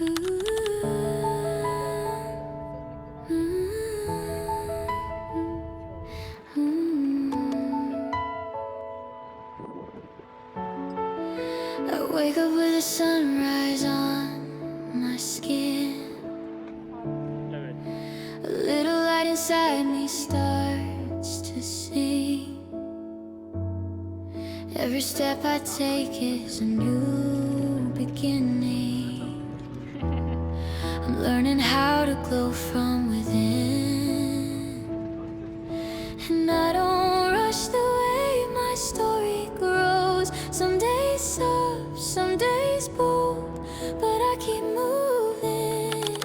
I wake up with the sunrise on my skin. A little light inside me starts to sing. Every step I take is a new beginning. Learning how to glow from within. And I don't rush the way my story grows. Some days soft, some days bold. But I keep moving.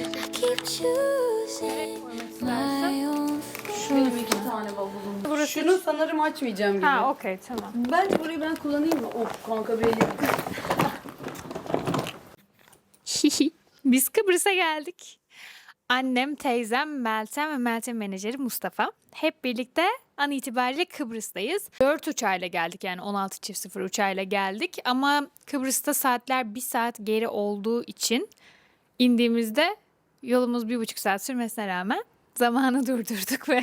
I keep choosing my own Benim iki tane bavulum. Şunu sanırım açmayacağım gibi. Ha okey tamam. Bence burayı ben kullanayım mı? Of kanka benim. Biz Kıbrıs'a geldik. Annem, teyzem, Meltem ve Meltem menajeri Mustafa. Hep birlikte an itibariyle Kıbrıs'tayız. 4 uçağıyla geldik yani 16.00 uçağıyla geldik. Ama Kıbrıs'ta saatler bir saat geri olduğu için indiğimizde yolumuz bir buçuk saat sürmesine rağmen zamanı durdurduk ve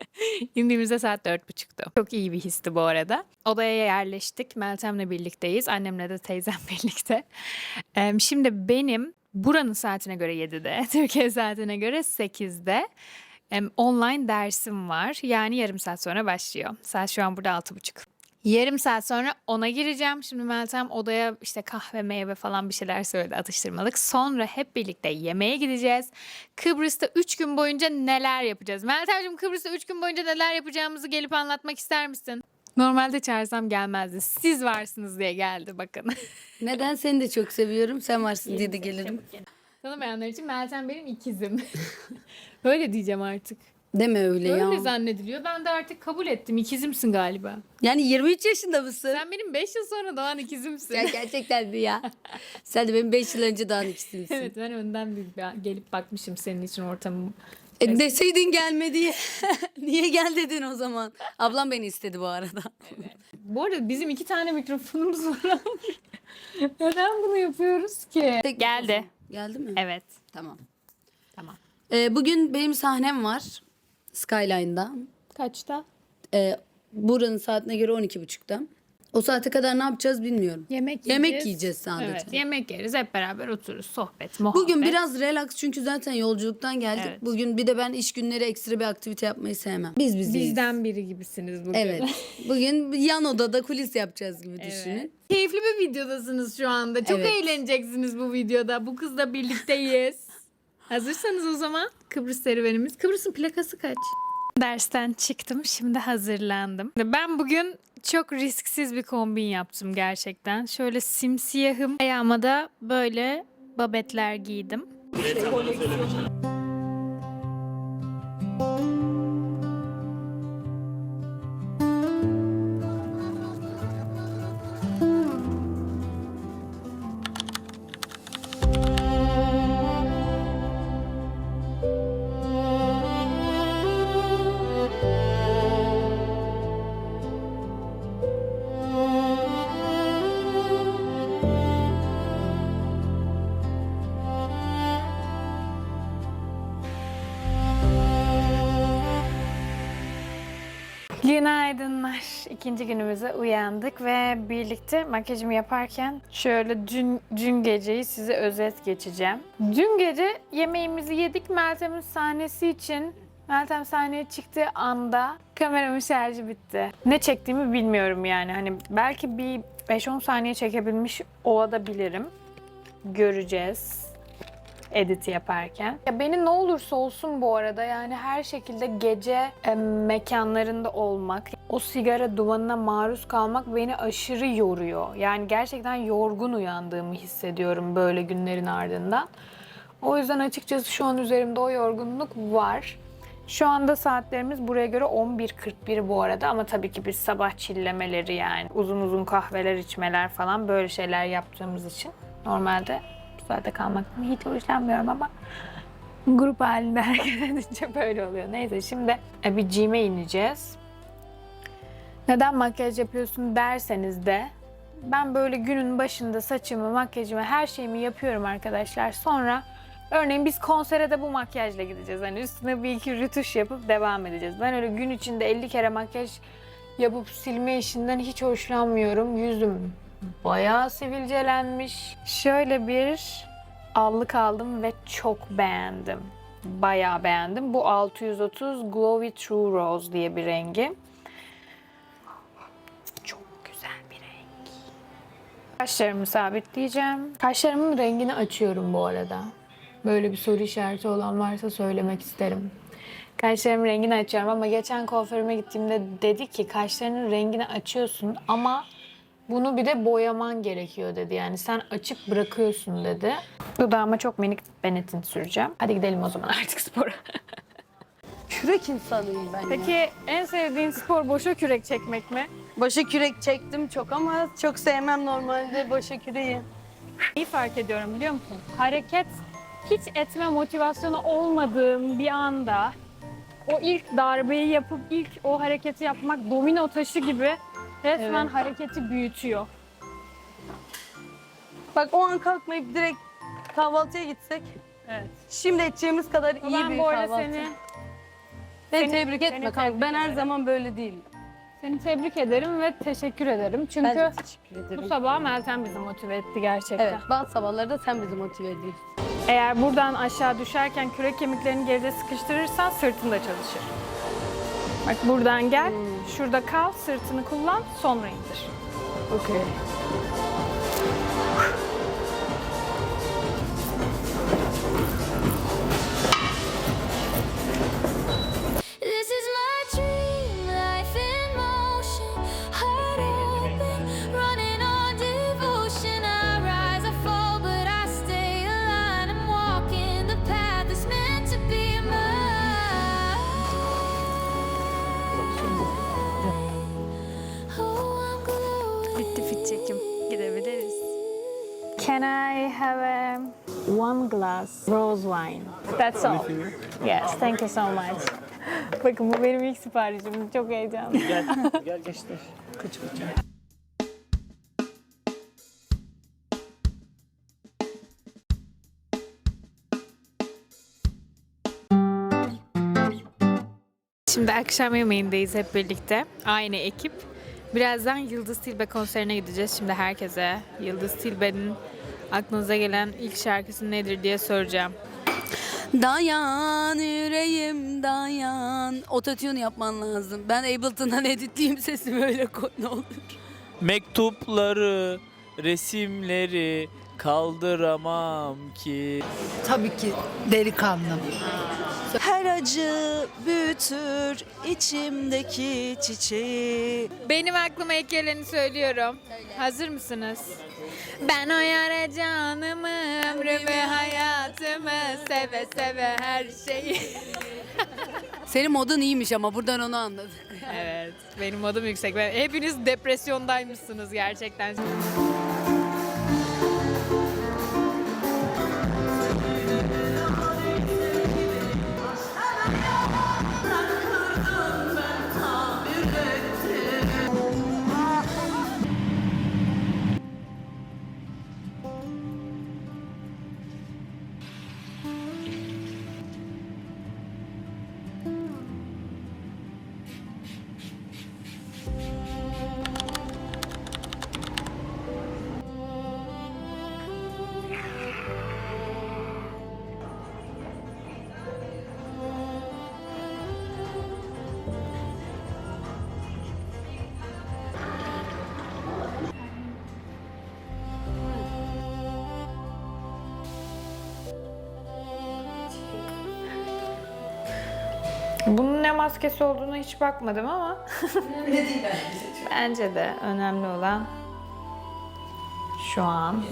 indiğimizde saat dört buçuktu. Çok iyi bir histi bu arada. Odaya yerleştik. Meltem'le birlikteyiz. Annemle de teyzem birlikte. Şimdi benim buranın saatine göre 7'de, Türkiye saatine göre 8'de em, online dersim var. Yani yarım saat sonra başlıyor. Saat şu an burada 6.30. Yarım saat sonra ona gireceğim. Şimdi Meltem odaya işte kahve, meyve falan bir şeyler söyledi atıştırmalık. Sonra hep birlikte yemeğe gideceğiz. Kıbrıs'ta 3 gün boyunca neler yapacağız? Meltemciğim Kıbrıs'ta 3 gün boyunca neler yapacağımızı gelip anlatmak ister misin? Normalde çağırsam gelmezdi. Siz varsınız diye geldi bakın. Neden seni de çok seviyorum. Sen varsın diye de gelirim. Tanımayanlar için Meltem benim ikizim. Böyle diyeceğim artık. Deme öyle Öyle ya. zannediliyor. Ben de artık kabul ettim. İkizimsin galiba. Yani 23 yaşında mısın? Sen benim 5 yıl sonra doğan ikizimsin. Ya gerçekten mi ya? Sen de benim 5 yıl önce daha ikisisin. evet ben önden bir bir gelip bakmışım senin için ortamım. E, deseydin gelme diye. Niye gel dedin o zaman? Ablam beni istedi bu arada. Bu arada bizim iki tane mikrofonumuz var. Neden bunu yapıyoruz ki? Tek Geldi. Geldi mi? Evet. Tamam. Tamam. Ee, bugün benim sahnem var. Skyline'da. Kaçta? Ee, buranın saatine göre 12.30'da. O saate kadar ne yapacağız bilmiyorum. Yemek Yemek yiyeceğiz. yiyeceğiz sadece. Evet yemek yeriz hep beraber otururuz sohbet muhabbet. Bugün biraz relax çünkü zaten yolculuktan geldik. Evet. Bugün bir de ben iş günleri ekstra bir aktivite yapmayı sevmem. Biz biziz. Bizden biri gibisiniz bugün. Evet. Bugün yan odada kulis yapacağız gibi düşünün. Keyifli bir videodasınız şu anda. Çok Evet. eğleneceksiniz bu videoda. Bu kızla birlikteyiz. Hazırsanız o zaman Kıbrıs serüvenimiz. Kıbrıs'ın plakası kaç? Dersten çıktım. Şimdi hazırlandım. Ben bugün çok risksiz bir kombin yaptım gerçekten. Şöyle simsiyahım. Ayağıma da böyle babetler giydim. Günaydınlar. İkinci günümüze uyandık ve birlikte makyajımı yaparken şöyle dün, dün geceyi size özet geçeceğim. Dün gece yemeğimizi yedik Meltem'in sahnesi için. Meltem sahneye çıktığı anda kameramın şarjı bitti. Ne çektiğimi bilmiyorum yani. Hani belki bir 5-10 saniye çekebilmiş olabilirim. Göreceğiz editi yaparken. Ya beni ne olursa olsun bu arada yani her şekilde gece e, mekanlarında olmak, o sigara dumanına maruz kalmak beni aşırı yoruyor. Yani gerçekten yorgun uyandığımı hissediyorum böyle günlerin ardından. O yüzden açıkçası şu an üzerimde o yorgunluk var. Şu anda saatlerimiz buraya göre 11.41 bu arada ama tabii ki biz sabah çillemeleri yani uzun uzun kahveler içmeler falan böyle şeyler yaptığımız için normalde saate kalmaktan hiç hoşlanmıyorum ama grup halinde hareket edince böyle oluyor. Neyse şimdi e, bir gym'e ineceğiz. Neden makyaj yapıyorsun derseniz de Ben böyle günün başında saçımı, makyajımı, her şeyimi yapıyorum arkadaşlar. Sonra örneğin biz konsere de bu makyajla gideceğiz. Hani üstüne bir iki rütuş yapıp devam edeceğiz. Ben öyle gün içinde 50 kere makyaj yapıp silme işinden hiç hoşlanmıyorum. Yüzüm bayağı sivilcelenmiş. Şöyle bir allık aldım ve çok beğendim. Bayağı beğendim. Bu 630 Glowy True Rose diye bir rengi. Çok güzel bir renk. Kaşlarımı sabitleyeceğim. Kaşlarımın rengini açıyorum bu arada. Böyle bir soru işareti olan varsa söylemek isterim. Kaşlarımın rengini açıyorum ama geçen kuaförüme gittiğimde dedi ki kaşlarının rengini açıyorsun ama bunu bir de boyaman gerekiyor dedi. Yani sen açık bırakıyorsun dedi. Dudağıma çok minik Benettin süreceğim. Hadi gidelim o zaman artık spora. Kürek insanıyım ben ya. Peki en sevdiğin spor boşa kürek çekmek mi? Başa kürek çektim çok ama çok sevmem normalde başa küreği. İyi fark ediyorum biliyor musun? Hareket hiç etme motivasyonu olmadığım bir anda o ilk darbeyi yapıp ilk o hareketi yapmak domino taşı gibi resmen Evet. hareketi büyütüyor. Bak o an kalkmayıp direkt kahvaltıya gitsek Evet. şimdi edeceğimiz kadar iyi ben bir bu arada kahvaltı. seni Beni seni- tebrik etme seni kanka. tebrik Ben her ederim. zaman böyle değilim. seni tebrik ederim ve teşekkür ederim. Çünkü Ben de teşekkür bu ederim. sabah Meltem bizi motive etti gerçekten. Evet, bazı sabahları da sen bizi motive ediyorsun. Eğer buradan aşağı düşerken kürek kemiklerini geride sıkıştırırsan sırtın da çalışır. Bak buradan gel, şurada kal, sırtını kullan, sonra indir. Okey. One glass rose wine? That's all. Yes, thank you so much. Bakın bu benim ilk siparişim. Çok heyecanlı. Gel, gel geçtir. Kıç kıç. Şimdi akşam yemeğindeyiz hep birlikte. Aynı ekip. Birazdan Yıldız Tilbe konserine gideceğiz. Şimdi herkese Yıldız Tilbe'nin aklınıza gelen ilk şarkısı nedir diye soracağım. Dayan yüreğim dayan. Ototune yapman lazım. Ben Ableton'dan editleyeyim sesimi öyle koy ne olur. Mektupları, resimleri kaldıramam ki. Tabii ki delikanlı. Her acı büyütür içimdeki çiçeği. Benim aklıma ilk geleni söylüyorum. Hazır mısınız? Ben o yara canımı, ömrümü, hayatımı, seve seve her şeyi. Senin modun iyiymiş ama buradan onu anladık. evet, benim modum yüksek. Hepiniz depresyondaymışsınız gerçekten. Bunun ne maskesi olduğuna hiç bakmadım ama. bence de önemli olan şu an.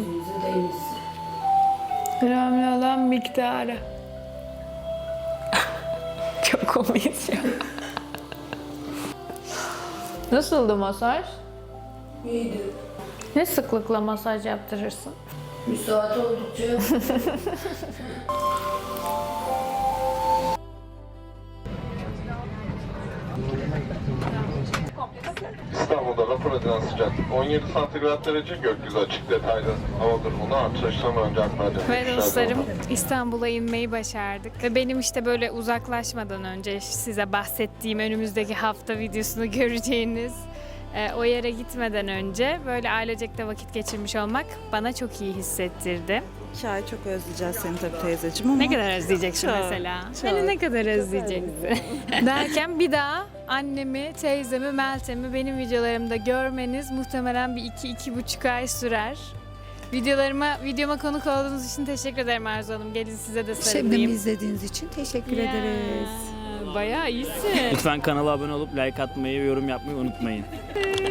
Önemli olan miktarı. Çok komiyiz ya. Nasıldı masaj? İyiydi. Ne sıklıkla masaj yaptırırsın? Müsaade oldukça. sıcaklık 17 santigrat derece gökyüzü açık detaylı hava durumunu artışlama önce aktaracak. Ve dostlarım İstanbul'a inmeyi başardık. Ve benim işte böyle uzaklaşmadan önce size bahsettiğim önümüzdeki hafta videosunu göreceğiniz e, o yere gitmeden önce böyle ailecek de vakit geçirmiş olmak bana çok iyi hissettirdi. İki ay çok özleyeceğiz seni tabii teyzeciğim ama. Ne kadar özleyeceksin Çok, mesela? çok. Beni ne kadar özleyeceksin? Derken bir daha annemi, teyzemi, Meltem'i benim videolarımda görmeniz muhtemelen bir iki, iki buçuk ay sürer. Videolarıma, videoma konuk olduğunuz için teşekkür ederim Arzu Hanım. Gelin size de Şebnem'i sarılayım. izlediğiniz için teşekkür Ya, ederiz. Bayağı iyisin. Lütfen kanala abone olup like atmayı ve yorum yapmayı unutmayın.